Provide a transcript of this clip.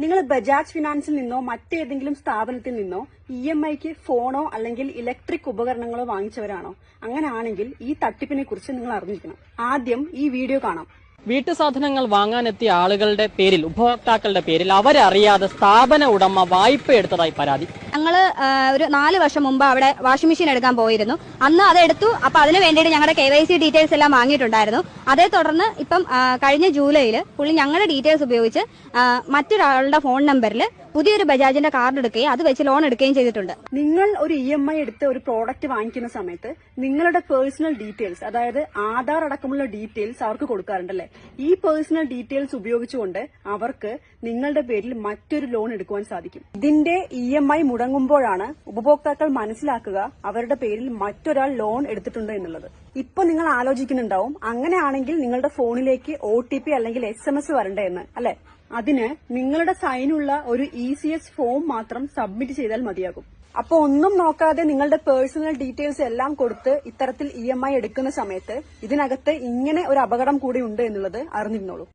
നിങ്ങൾ ബജാജ് ഫിനാൻസിൽ നിന്നോ മറ്റേതെങ്കിലും സ്ഥാപനത്തിൽ നിന്നോ ഇ എം ഐക്ക് ഫോണോ അല്ലെങ്കിൽ ഇലക്ട്രിക് ഉപകരണങ്ങളോ വാങ്ങിച്ചവരാണോ? അങ്ങനെയാണെങ്കിൽ ഈ തട്ടിപ്പിനെ കുറിച്ച് നിങ്ങൾ അറിഞ്ഞിരിക്കണം. ആദ്യം ഈ വീഡിയോ കാണാം. വീട്ടു സാധനങ്ങൾ വാങ്ങാനെത്തിയ ആളുകളുടെ പേരിൽ ഉപഭോക്താക്കളുടെ പേരിൽ അവരറിയാതെ സ്ഥാപന ഉടമ വായ്പ എടുത്തതായി പരാതി. ഞങ്ങൾ ആ, ഒരു നാല് വർഷം മുമ്പ് അവിടെ വാഷിംഗ് മെഷീൻ എടുക്കാൻ പോയിരുന്നു. അന്ന് അത് എടുത്തു. അപ്പൊ അതിന് വേണ്ടിയിട്ട് ഞങ്ങളുടെ കെ വൈ സി ഡീറ്റെയിൽസ് എല്ലാം വാങ്ങിയിട്ടുണ്ടായിരുന്നു. അതേ തുടർന്ന് ഇപ്പം കഴിഞ്ഞ ജൂലൈയിൽ പുള്ളി ഞങ്ങളുടെ ഡീറ്റെയിൽസ് ഉപയോഗിച്ച് മറ്റൊരാളുടെ ഫോൺ നമ്പറിൽ പുതിയൊരു ബജാജിന്റെ കാർഡ് എടുക്കുകയും അത് വെച്ച് ലോൺ എടുക്കുകയും ചെയ്തിട്ടുണ്ട്. നിങ്ങൾ ഒരു ഇ എം ഐ എടുത്ത് ഒരു പ്രോഡക്റ്റ് വാങ്ങിക്കുന്ന സമയത്ത് നിങ്ങളുടെ പേഴ്സണൽ ഡീറ്റെയിൽസ് അതായത് ആധാർ അടക്കമുള്ള ഡീറ്റെയിൽസ് അവർക്ക് കൊടുക്കാറുണ്ടല്ലേ? ഈ പേഴ്സണൽ ഡീറ്റെയിൽസ് ഉപയോഗിച്ചുകൊണ്ട് അവർക്ക് നിങ്ങളുടെ പേരിൽ മറ്റൊരു ലോൺ എടുക്കുവാൻ സാധിക്കും. ഇതിന്റെ ഇ എം ഐ മുടങ്ങുമ്പോഴാണ് ഉപഭോക്താക്കൾ മനസ്സിലാക്കുക അവരുടെ പേരിൽ മറ്റൊരാൾ ലോൺ എടുത്തിട്ടുണ്ട് എന്നുള്ളത്. ഇപ്പൊ നിങ്ങൾ ആലോചിക്കുന്നുണ്ടാവും അങ്ങനെയാണെങ്കിൽ നിങ്ങളുടെ ഫോണിലേക്ക് ഒ ടി പി അല്ലെങ്കിൽ എസ് എം എസ് വരണ്ടേ എന്ന് അല്ലെ? അതിന് നിങ്ങളുടെ സൈനുള്ള ഒരു ഇ സി എസ് ഫോം മാത്രം സബ്മിറ്റ് ചെയ്താൽ മതിയാകും. അപ്പൊ ഒന്നും നോക്കാതെ നിങ്ങളുടെ പേഴ്സണൽ ഡീറ്റെയിൽസ് എല്ലാം കൊടുത്ത് ഇത്തരത്തിൽ ഇ ഐ എടുക്കുന്ന സമയത്ത് ഇതിനകത്ത് ഇങ്ങനെ ഒരു അപകടം കൂടി ഉണ്ട് എന്നുള്ളത് അറിഞ്ഞിരുന്നോളൂ.